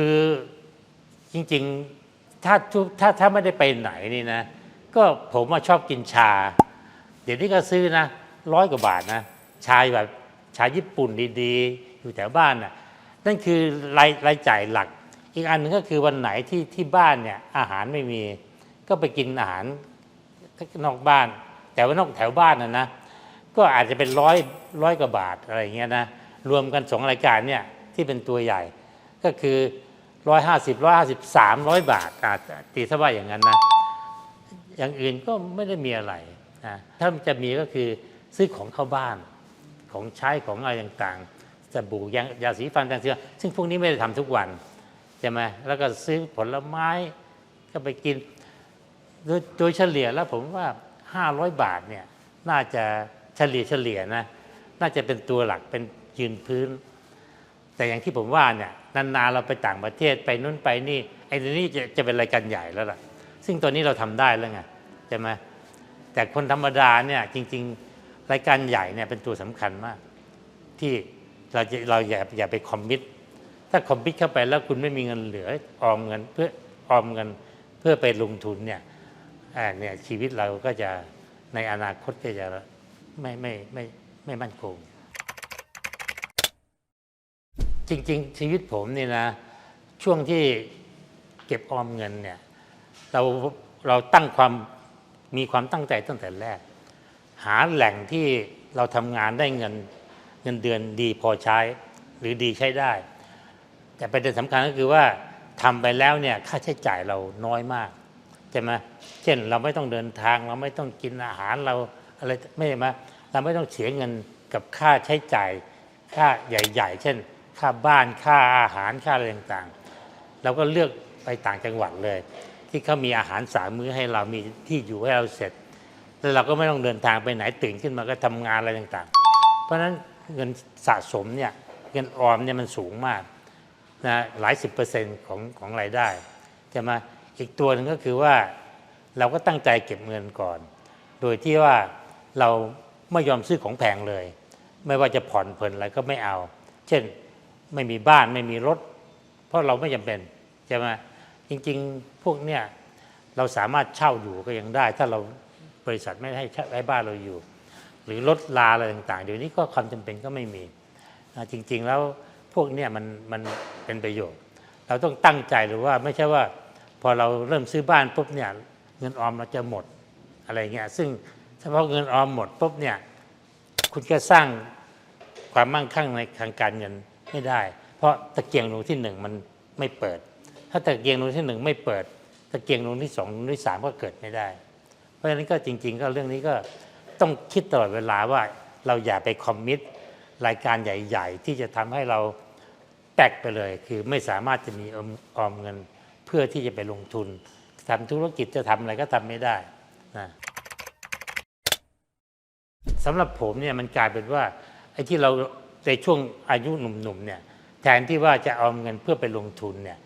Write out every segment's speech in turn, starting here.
คือจริงๆถ้าถ้าถ้าไม่ได้ไปไหนนี่นะ ก็ผมชอบกินชา เดี๋ยวนี้ก็ซื้อนะร้อยกว่าบาทนะ ชาแบบชาญี่ปุ่นดีๆ อยู่แถวบ้านน่ะนั่นคือรายรายจ่ายหลัก อีกอันหนึงก็คือวันไหนที่ที่บ้านเนี่ยอาหารไม่มี ก็ไปกินอาหารนอกบ้าน แต่ว่านอกแถวบ้านนะนะก็อาจจะเป็นร้อยร้อยกว่าบาทอะไรเงี้ยนะรวมกันสองรายการเนี่ยที่เป็นตัวใหญ่ก็คือ ร้อยห้าสิบร้อยห้าสิบสามร้อยบาทอาจตีซะว่าอย่างนั้นนะ อย่างอื่นก็ไม่ได้มีอะไรนะถ้าจะมีก็คือซื้อของเข้าบ้านของใช้ของอะไรต่างๆสบู่ยางยาสีฟันต่างๆซึ่งพวกนี้ไม่ได้ทำทุกวันใช่ไหมแล้วก็ซื้อผลไม้ก็ไปกิน โดยโดยเฉลี่ยแล้วผมว่า 500 บาทเนี่ยน่าจะเฉลี่ยเฉลี่ยนะ น่าจะเป็นตัวหลักเป็นยืนพื้น แต่อย่างที่ผมว่าเนี่ยนานๆเราไปต่างประเทศไปนู่นไปนี่ไอ้นี่จะจะเป็นรายการใหญ่แล้วล่ะ ซึ่งตัวนี้เราทำได้แล้วไงใช่ไหมแต่คนธรรมดาเนี่ยจริง ๆ รายการใหญ่เนี่ยเป็นตัวสำคัญมาก ที่เราจะเราอย่าอย่าไปคอมมิตถ้าคอมมิตเข้าไปแล้วคุณไม่มีเงินเหลือออมเงินเพื่อออมเงินเพื่อไปลงทุนเนี่ยเนี่ยชีวิตเราก็จะในอนาคตก็จะไม่ไม่ไม่ไม่มั่นคง จริง ๆ ชีวิตผมนี่นะ ช่วงที่เก็บออมเงินเนี่ยเราเราตั้งความมีความตั้งใจตั้งแต่แรก หาแหล่งที่เราทำงานได้เงินเงินเดือนดีพอใช้ หรือดีใช้ได้ แต่ประเด็นสำคัญก็คือว่าทำไปแล้วเนี่ยค่าใช้จ่ายเราน้อยมากใช่ไหมเช่นเราไม่ต้องเดินทางเราไม่ต้องกินอาหารเราอะไรไม่ใช่ไหมเราไม่ต้องเสียเงินกับค่าใช้จ่ายค่าใหญ่ ๆ เช่น ค่าบ้านค่าอาหารค่าอะไรต่างๆ เราก็เลือกไปต่างจังหวัดเลย ที่เขามีอาหารสามมื้อให้เรามีที่อยู่ให้เราเสร็จ แล้วเราก็ไม่ต้องเดินทางไปไหนตื่นขึ้นมาก็ทำงานอะไรต่างๆ เพราะฉะนั้นเงินสะสมเนี่ยเงินออมเนี่ยมันสูงมากนะหลายสิบเปอร์เซ็นต์ของของรายได้ใช่ไหมอีกตัวหนึ่งก็คือว่าเราก็ตั้งใจเก็บเงินก่อน โดยที่ว่าเราไม่ยอมซื้อของแพงเลย ไม่ว่าจะผ่อนเพลินอะไรก็ไม่เอา เช่น ไม่มีบ้านไม่มีรถ เพราะเราไม่จำเป็นใช่ไหมจริง ๆ พวกเนี่ยเราสามารถเช่าอยู่ก็ยังได้ ถ้าเราบริษัทไม่ให้เช่าให้บ้านเราอยู่ หรือลดลาอะไรต่าง ๆ เดี๋ยวนี้ก็ความจำเป็นก็ไม่มี จริง ๆ แล้วพวกเนี่ยมันมันเป็นประโยชน์ เราต้องตั้งใจหรือว่าไม่ใช่ว่า พอเราเริ่มซื้อบ้านปุ๊บเนี่ยเงินออมเราจะหมดอะไรเงี้ยซึ่งเฉพาะเงินออมหมดปุ๊บเนี่ยคุณก็สร้างความมั่งคั่งในทางการเงิน ไม่ได้ เพราะตะเกียงรูที่หนึ่งมันไม่เปิด ถ้าตะเกียงรูที่หนึ่งไม่เปิด ตะเกียงรูที่สองรูที่สามก็เกิดไม่ได้ เพราะฉะนั้นก็จริง ๆ ก็เรื่องนี้ก็ต้องคิดตลอดเวลาว่าเราอย่าไปคอมมิตรายการใหญ่ ๆ ที่จะทำให้เราแตกไปเลย คือไม่สามารถจะมีออมออมเงินเพื่อที่จะไปลงทุนทำธุรกิจจะทำอะไรก็ทำไม่ได้นะสำหรับผมเนี่ยมันกลายเป็นว่าไอ้ที่เรา ในช่วงอายุหนุ่มๆเนี่ยแทนที่ว่าจะเอาเงินเพื่อไปลงทุนเนี่ย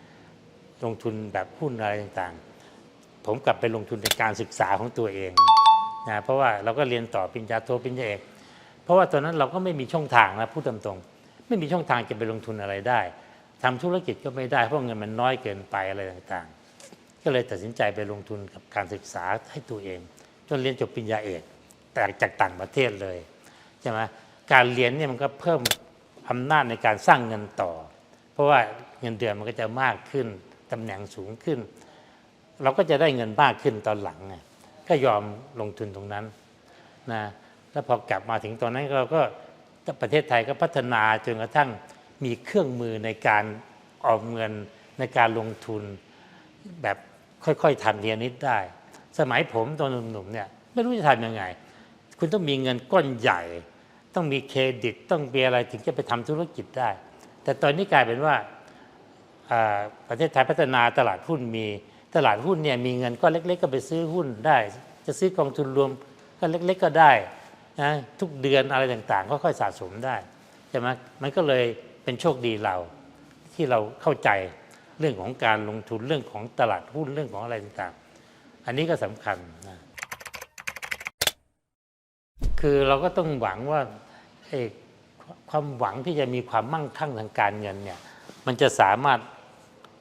ลงทุนแบบหุ้นอะไรต่างๆ ผมกลับไปลงทุนในการศึกษาของตัวเองนะเพราะว่าเราก็เรียนต่อปริญญาโทปริญญาเอกเพราะว่าตอนนั้นเราก็ไม่มีช่องทางนะพูดตรงๆไม่มีช่องทางจะไปลงทุนอะไรได้ทำธุรกิจก็ไม่ได้เพราะเงินมันน้อยเกินไปอะไรต่างๆ ก็เลยตัดสินใจไปลงทุนกับการศึกษาให้ตัวเอง จนเรียนจบปริญญาเอกแต่จากต่างประเทศเลยใช่ไหม การเรียนเนี่ยมันก็เพิ่มอำนาจในการสร้างเงินต่อ เพราะว่าเงินเดือนมันก็จะมากขึ้นตำแหน่งสูงขึ้น เราก็จะได้เงินมากขึ้นตอนหลังไงก็ยอมลงทุนตรงนั้นนะแล้วพอกลับมาถึงตอนนั้นเราก็ประเทศไทยก็พัฒนาจนกระทั่งมีเครื่องมือในการออมเงินในการลงทุนแบบค่อยๆทำเรียนนิดได้ สมัยผมตอนหนุ่มๆเนี่ยไม่รู้จะทำยังไง คุณต้องมีเงินก้อนใหญ่ ต้องมีเครดิต ต้องมีอะไรถึงจะไปทำธุรกิจได้ แต่ตอนนี้กลายเป็นว่าประเทศไทยพัฒนาตลาดหุ้นมีตลาดหุ้นเนี่ยมีเงินก้อนเล็ก ๆ ก็ไปซื้อหุ้นได้ จะซื้อกองทุนรวมก็เล็ก ๆ ก็ได้นะทุกเดือนอะไรต่างๆ ก็ค่อยสะสมได้ใช่ไหมมันก็เลยเป็นโชคดีเรา ที่เราเข้าใจเรื่องของการลงทุนเรื่องของตลาดหุ้นเรื่องของอะไรต่างๆ อันนี้ก็สำคัญนะ คือเราก็ต้องหวังว่าไอ้ความหวังที่จะมีความมั่งคั่งทางการเงินเนี่ยมันจะสามารถ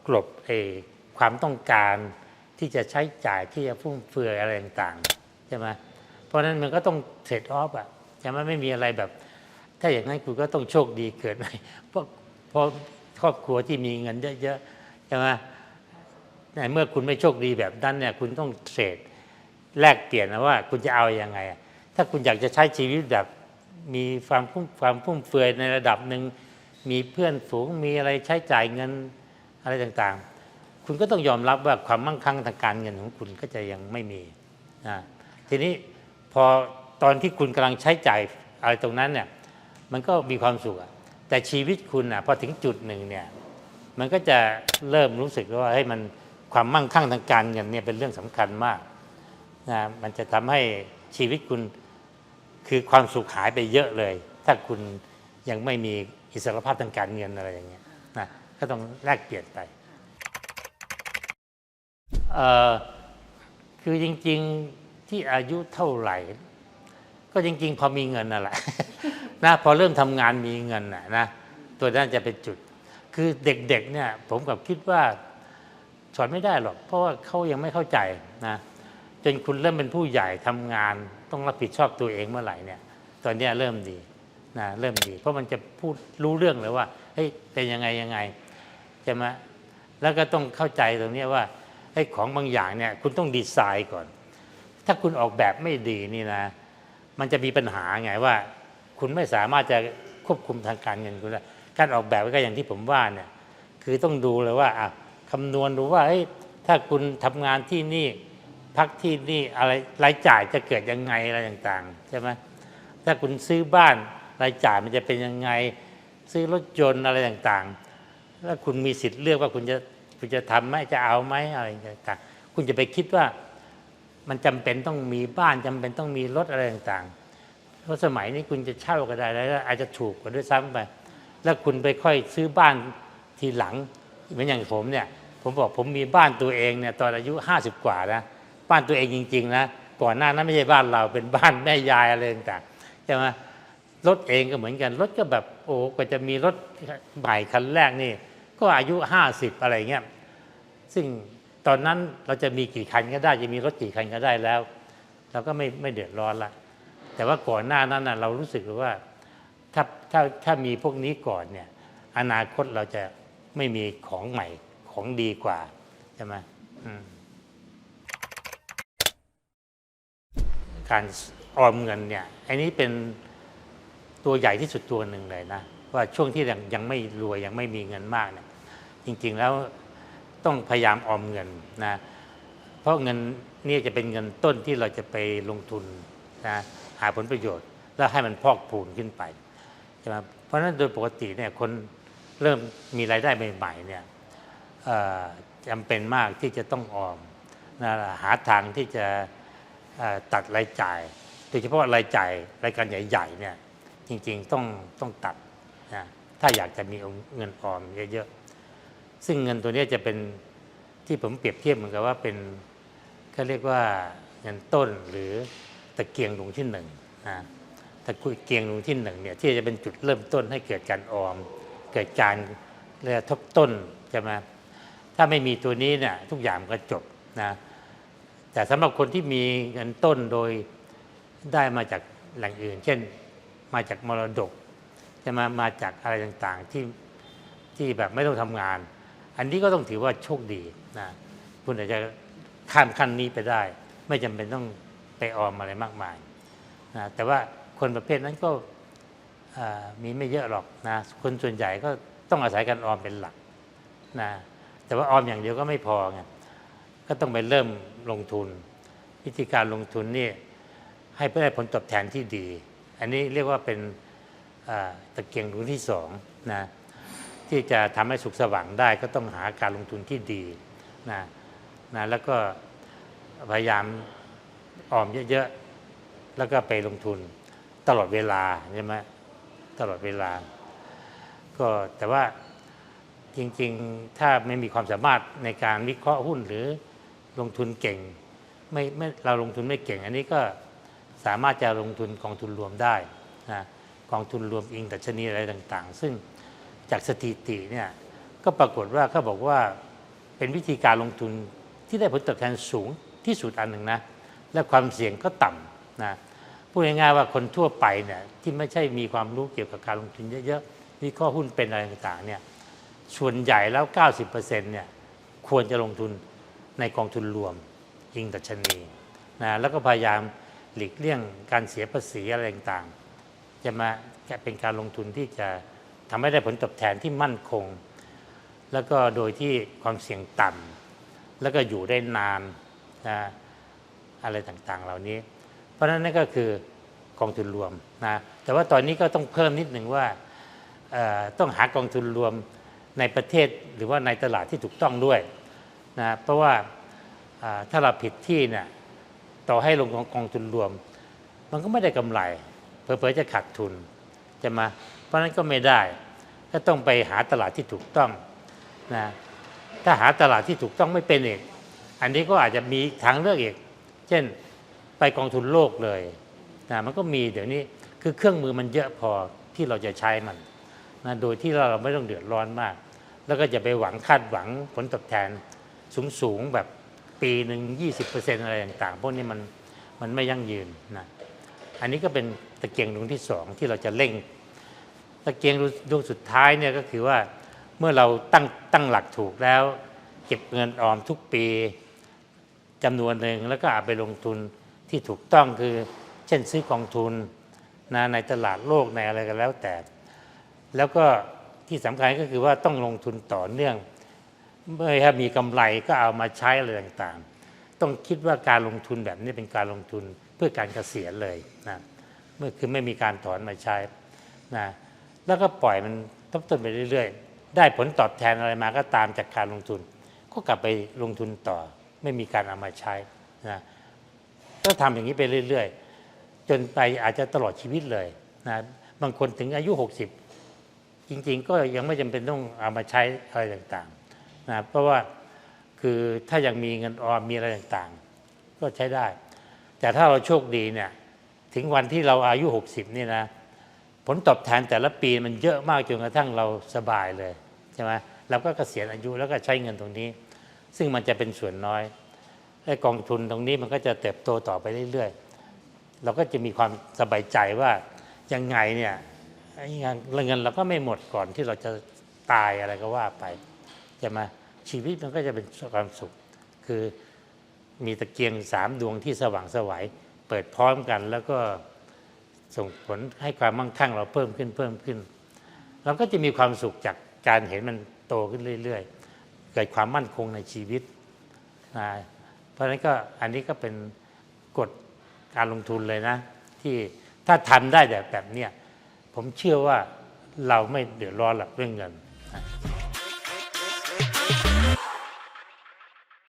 กลบเออความต้องการที่จะใช้จ่ายที่จะฟุ่มเฟือยอะไรต่างๆใช่ไหมเพราะฉะนั้นมันก็ต้องเทรดออฟอะใช่ไหมไม่มีอะไรแบบ ถ้าอย่างนั้นคุณก็ต้องโชคดีเกิดมาเพราะเพราะครอบครัวที่มีเงินเยอะๆใช่ไหมเมื่อคุณไม่โชคดีแบบนั้นเนี่ยคุณต้องเทรดแลกเปลี่ยนนะว่าคุณจะเอาอยัางไง ถ้าคุณอยากจะใช้ชีวิตแบบมีความฟุ่มความฟุ่มเฟือยในระดับหนึ่งมีเพื่อนฝูงมีอะไรใช้จ่ายเงินอะไรต่างๆ คุณก็ต้องยอมรับว่าความมั่งคั่งทางการเงินของคุณก็จะยังไม่มีนะทีนี้พอตอนที่คุณกำลังใช้จ่ายอะไรตรงนั้นเนี่ยมันก็มีความสุขแต่ชีวิตคุณอะพอถึงจุดหนึ่งเนี่ยมันก็จะเริ่มรู้สึกว่าให้ยมันความมั่งคั่งทางการเงินเนี่ยเป็นเรื่องสำคัญมากนะมันจะทำให้ชีวิตคุณ คือความสุขหายไปเยอะเลย ถ้าคุณยังไม่มีอิสรภาพทางการเงินอะไรอย่างเงี้ยนะก็ต้องแลกเปลี่ยนไปคือจริง ๆที่อายุเท่าไหร่ ก็จริง ๆ พอมีเงินนั่นแหละนะพอเริ่มทำงานมีเงินน่ะนะตัวนั้นจะเป็นจุด คือเด็กๆเนี่ยผมกับคิดว่าสอนไม่ได้หรอก เพราะว่าเขายังไม่เข้าใจนะ จนคุณเริ่มเป็นผู้ใหญ่ทำงาน ต้องรับผิดชอบตัวเองเมื่อไหร่เนี่ย ตอนนี้เริ่มดีนะเริ่มดี เพราะมันจะพูดรู้เรื่องเลยว่าเฮ้ยเป็นยังไงยังไงใช่ไหมแล้วก็ต้องเข้าใจตรงนี้ว่าไอ้ของบางอย่างเนี่ยคุณต้องดีไซน์ก่อน ถ้าคุณออกแบบไม่ดีนี่นะ มันจะมีปัญหาไงว่า คุณไม่สามารถจะควบคุมทางการเงินคุณได้การออกแบบก็อย่างที่ผมว่าเนี่ยคือต้องดูเลยว่าอะคำนวณดูว่าเฮ้ยถ้าคุณทำงานที่นี่ พักที่นี่อะไรรายจ่ายจะเกิดยังไงอะไรต่างๆใช่ไหมถ้าคุณซื้อบ้านรายจ่ายมันจะเป็นยังไง ซื้อรถยนต์อะไรต่างๆ แล้วคุณมีสิทธิ์เลือกว่าคุณจะคุณจะทำไหมจะเอาไหมอะไรต่างๆ คุณจะไปคิดว่ามันจำเป็นต้องมีบ้านจำเป็นต้องมีรถอะไรต่างๆ เพราะสมัยนี้คุณจะเช่าก็ได้แล้วอาจจะถูกกว่าด้วยซ้ำไป แล้วคุณไปค่อยซื้อบ้านทีหลังเหมือนอย่างผมเนี่ย ผมบอกผมมีบ้านตัวเองเนี่ยตอนอายุห้าสิบกว่านะ บ้านตัวเองจริง ๆ นะ ก่อนหน้านั้นไม่ใช่บ้านเราเป็นบ้านแม่ยายอะไรต่างๆใช่ไหมรถเองก็เหมือนกันรถก็แบบโอ้กว่าจะมีรถใหม่คันแรกนี่ ก็อายุห้าสิบอะไรเงี้ยซึ่งตอนนั้นเราจะมีกี่คันก็ได้ จะมีรถกี่คันก็ได้แล้ว เราก็ไม่ไม่เดือดร้อนละแต่ว่าก่อนหน้านั้นนะเรารู้สึกว่าถ้าถ้าถ้ามีพวกนี้ก่อนเนี่ย อนาคตเราจะไม่มีของใหม่ของดีกว่าใช่ไหมอืม การออมเงินเนี่ยอันนี้เป็นตัวใหญ่ที่สุดตัวหนึ่งเลยนะว่าช่วงที่ยังยังไม่รวยยังไม่มีเงินมากเนี่ยจริงๆแล้วต้องพยายามออมเงินนะเพราะเงินนี่จะเป็นเงินต้นที่เราจะไปลงทุนนะหาผลประโยชน์ แล้วให้มันพอกพูนขึ้นไปใช่ไหมเพราะฉะนั้นโดยปกติเนี่ยคนเริ่มมีรายได้ใหม่ๆเนี่ยจำเป็นมากที่จะต้องออมนะหาทางที่จะ ตัดรายจ่าย โดยเฉพาะรายจ่ายรายการใหญ่ๆเนี่ยจริงๆต้องต้องตัดนะถ้าอยากจะมีเงินออมเยอะๆซึ่งเงินตัวนี้จะเป็นที่ผมเปรียบเทียบเหมือนกับว่าเป็นเขาเรียกว่าเงินต้นหรือตะเกียงดวงที่หนึ่งนะตะเกียงดวงที่หนึ่งเนี่ยที่จะเป็นจุดเริ่มต้นให้เกิดการออม เกิดการเรียกทบต้นใช่ไหมถ้าไม่มีตัวนี้เนี่ยทุกอย่างก็จบนะ แต่สำหรับคนที่มีเงินต้นโดยได้มาจากแหล่งอื่น เช่นมาจากมรดก จะมามาจากอะไรต่างๆที่ที่แบบไม่ต้องทำงาน อันนี้ก็ต้องถือว่าโชคดีนะคุณอาจจะข้ามขั้นนี้ไปได้ ไม่จำเป็นต้องไปออมอะไรมากมายนะแต่ว่าคนประเภทนั้นก็มีไม่เยอะหรอกนะคนส่วนใหญ่ก็ต้องอาศัยการออมเป็นหลักนะแต่ว่าออมอย่างเดียวก็ไม่พอไง ก็ต้องไปเริ่มลงทุน วิธีการลงทุนนี่ให้ได้ผลตอบแทนที่ดี อันนี้เรียกว่าเป็นตะเกียงดวงที่สองนะที่จะทำให้สุขสว่างได้ก็ต้องหาการลงทุนที่ดีนะนะแล้วก็พยายามออมเยอะๆ แล้วก็ไปลงทุนตลอดเวลาใช่ไหมตลอดเวลา ก็แต่ว่าจริงๆ ถ้าไม่มีความสามารถในการวิเคราะห์หุ้นหรือ ลงทุนเก่งไม่ไม่เราลงทุนไม่เก่ง อันนี้ก็สามารถจะลงทุนกองทุนรวมได้นะกองทุนรวมอิงดัชนีอะไรต่างๆ ซึ่งจากสถิติเนี่ยก็ปรากฏว่าเขาบอกว่าเป็นวิธีการลงทุนที่ได้ผลตอบแทนสูงที่สุดอันหนึ่งนะและความเสี่ยงก็ต่ำนะพูดง่ายๆว่าคนทั่วไปเนี่ยที่ไม่ใช่มีความรู้เกี่ยวกับการลงทุนเยอะๆวิเคราะห์หุ้นเป็นอะไรต่างๆเนี่ยส่วนใหญ่แล้ว 90%เนี่ยควรจะลงทุน ในกองทุนรวมยิงดัชนีนะแล้วก็พยายามหลีกเลี่ยงการเสียภาษีอะไรต่างๆ จะมาเป็นการลงทุนที่จะทำให้ได้ผลตอบแทนที่มั่นคง แล้วก็โดยที่ความเสี่ยงต่ำแล้วก็อยู่ได้นานนะอะไรต่างๆ เหล่านี้ เพราะฉะนั้นนั่นก็คือกองทุนรวมนะแต่ว่าตอนนี้ก็ต้องเพิ่มนิดหนึ่งว่าต้องหากองทุนรวมในประเทศหรือว่าในตลาดที่ถูกต้องด้วย นะเพราะว่าถ้าเราผิดที่เนี่ยต่อให้ลงกองทุนรวม มันก็ไม่ได้กำไรเผลอๆจะขาดทุนจะมา เพราะฉะนั้นก็ไม่ได้ก็ต้องไปหาตลาดที่ถูกต้องนะถ้าหาตลาดที่ถูกต้องไม่เป็นอีกอันนี้ก็อาจจะมีทางเลือกอีก เช่นไปกองทุนโลกเลยนะมันก็มีเดี๋ยวนี้คือเครื่องมือมันเยอะพอที่เราจะใช้มันนะโดยที่เราไม่ต้องเดือดร้อนมาก แล้วก็จะไปหวังคาดหวังผลตอบแทน สูงๆแบบปีหนึ่ง20%อะไรต่างๆ พวกนี้มันมันไม่ยั่งยืนนะอันนี้ก็เป็นตะเกียงดวงที่สองที่เราจะเร่ง ตะเกียงดวงสุดท้ายเนี่ยก็คือว่าเมื่อเราตั้งตั้งหลักถูกแล้ว เก็บเงินออมทุกปีจำนวนหนึ่งแล้วก็เอาไปลงทุนที่ถูกต้องคือ เช่นซื้อกองทุนนะในตลาดโลกในอะไรก็แล้วแต่ แล้วก็ที่สำคัญก็คือว่าต้องลงทุนต่อเนื่อง เมื่อถ้ามีกำไรก็เอามาใช้อะไรต่างๆ ต้องคิดว่าการลงทุนแบบนี้เป็นการลงทุนเพื่อการเกษียณเลยนะเมื่อคือไม่มีการถอนมาใช้นะแล้วก็ปล่อยมันทบต้นไปเรื่อยๆ ได้ผลตอบแทนอะไรมาก็ตามจากการลงทุน ก็กลับไปลงทุนต่อ ไม่มีการเอามาใช้นะก็ทำอย่างนี้ไปเรื่อยๆ จนไปอาจจะตลอดชีวิตเลยนะบางคนถึงอายุ 60 จริงๆ ก็ยังไม่จำเป็นต้องเอามาใช้อะไรต่างๆ นะเพราะว่าคือถ้ายังมีเงินออมมีอะไรต่างๆ ก็ใช้ได้ แต่ถ้าเราโชคดีเนี่ยถึงวันที่เราอายุ 60 นี่นะผลตอบแทนแต่ละปีมันเยอะมากจนกระทั่งเราสบายเลยใช่ไหมเราก็เกษียณอายุแล้วก็ใช้เงินตรงนี้ ซึ่งมันจะเป็นส่วนน้อยไอ้กองทุนตรงนี้มันก็จะเติบโตต่อไปเรื่อยๆ เราก็จะมีความสบายใจว่ายังไงเนี่ยเงินเราก็ไม่หมดก่อนที่เราจะตายอะไรก็ว่าไปใช่ไหม ชีวิตมันก็จะเป็นความสุข คือมีตะเกียงสามดวงที่สว่างสวัยเปิดพร้อมกันแล้วก็ส่งผลให้ความมั่งคั่งเราเพิ่มขึ้นเพิ่มขึ้น เราก็จะมีความสุขจากการเห็นมันโตขึ้นเรื่อยๆ เกิดความมั่นคงในชีวิตนะเพราะฉะนั้นก็อันนี้ก็เป็นกฎการลงทุนเลยนะ ที่ถ้าทำได้แบบแบบเนี้ยผมเชื่อว่าเราไม่เดือดร้อนหรอกเรื่องเงิน